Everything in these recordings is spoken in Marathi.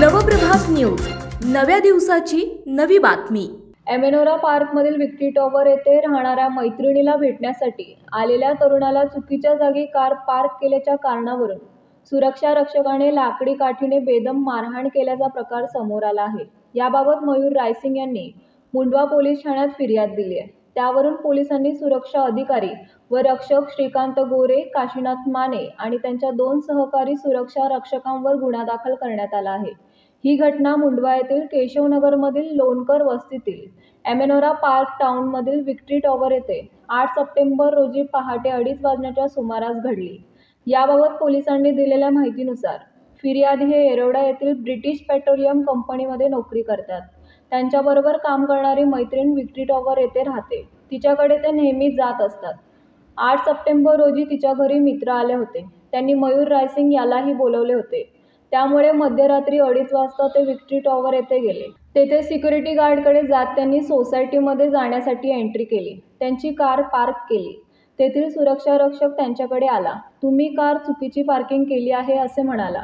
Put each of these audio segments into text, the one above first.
नवप्रभात न्यूज. नव्या दिवसाची नवी बातमी. एमेनोरा पार्कमधील विक्टी टॉवर येथे राहणाऱ्या मैत्रिणीला भेटण्यासाठी आलेल्या तरुणाला चुकीच्या जागी कार पार्क केल्याच्या कारणावरून सुरक्षा रक्षकाने लाकडी काठीने बेदम मारहाण केल्याचा प्रकार समोर आला आहे. याबाबत मयूर रायसिंग यांनी मुंडवा पोलीस ठाण्यात फिर्याद दिली आहे. त्यावरून पोलिसांनी सुरक्षा अधिकारी व रक्षक श्रीकांत गोरे काशीनाथ माने आणि त्यांच्या दोन सहकारी सुरक्षा रक्षकांवर गुन्हा दाखल करण्यात आला आहे. ही घटना मुंडवा येथील केशवनगरमधील लोणकर वस्तीतील एमेनोरा पार्क टाउनमधील विक्ट्री टॉवर येथे आठ सप्टेंबर रोजी पहाटे अडीच वाजण्याच्या सुमारास घडली. याबाबत पोलिसांनी दिलेल्या माहितीनुसार फिर्यादी हे येरवडा येथील ब्रिटिश पेट्रोलियम कंपनीमध्ये नोकरी करतात. त्यांच्याबरोबर काम करणारी मैत्रीण विक्ट्री टॉवर येथे राहते. तिच्याकडे ते नेहमीच जात असतात. आठ सप्टेंबर रोजी तिच्या घरी मित्र आले होते. त्यांनी मयूर रायसिंग यालाही बोलवले होते. त्यामुळे मध्यरात्री अडीच वाजता ते विक्ट्री टॉवर येथे गेले. तेथे सिक्युरिटी गार्डकडे जात त्यांनी सोसायटीमध्ये जाण्यासाठी एंट्री केली. त्यांची कार पार्क केली. तेथील सुरक्षा रक्षक त्यांच्याकडे आला. तुम्ही कार चुकीची पार्किंग केली आहे असे म्हणाला.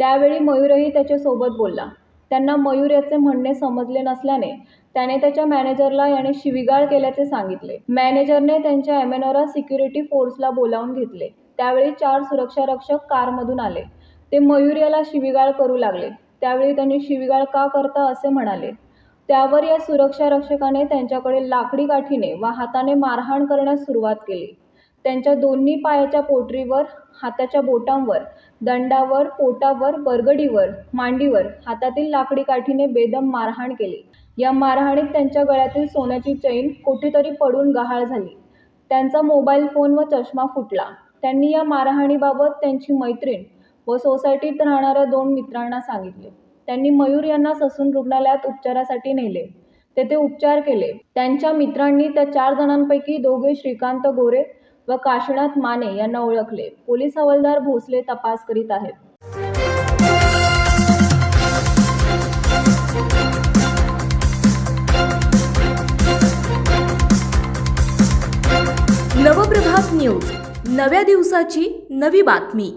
त्यावेळी मयूरही त्याच्यासोबत बोलला. त्यांना मयूर याचे म्हणणे समजले नसल्याने त्याने त्याच्या मॅनेजरला याने शिवीगाळ केल्याचे सांगितले. मॅनेजरने त्यांच्या एमेनोरा सिक्युरिटी फोर्सला बोलावून घेतले. त्यावेळी चार सुरक्षा रक्षक कारमधून आले. ते मयूर याला शिवीगाळ करू लागले. त्यावेळी त्यांनी शिवीगाळ का करता असे म्हणाले? त्यावर या सुरक्षा रक्षकाने त्यांच्याकडे लाकडी काठीने व हाताने मारहाण करण्यास सुरुवात केली. त्यांच्या दोन्ही पायाच्या पोटरीवर हाताच्या बोटांवर दंडावर पोटावर बरगडीवर मांडीवर हातातील लाकडी काठीने बेदम मारहाण केली. या मारहाणीत त्यांच्या गळ्यातील सोन्याची चैन कुठेतरी पडून गहाळ झाली. त्यांचा मोबाईल फोन व चष्मा फुटला. त्यांनी या मारहाणीबाबत त्यांची मैत्रीण व सोसायटीत राहणाऱ्या दोन मित्रांना सांगितले. त्यांनी मयूर यांना ससून रुग्णालयात उपचारासाठी नेले. तेथे उपचार केले. त्यांच्या मित्रांनी त्या चार जणांपैकी दोघे श्रीकांत गोरे व काशीनाथ माने यांना ओळखले. पोलीस हवालदार भोसले तपास करीत आहेत. नवप्रभात न्यूज. नव्या दिवसाची नवी बातमी.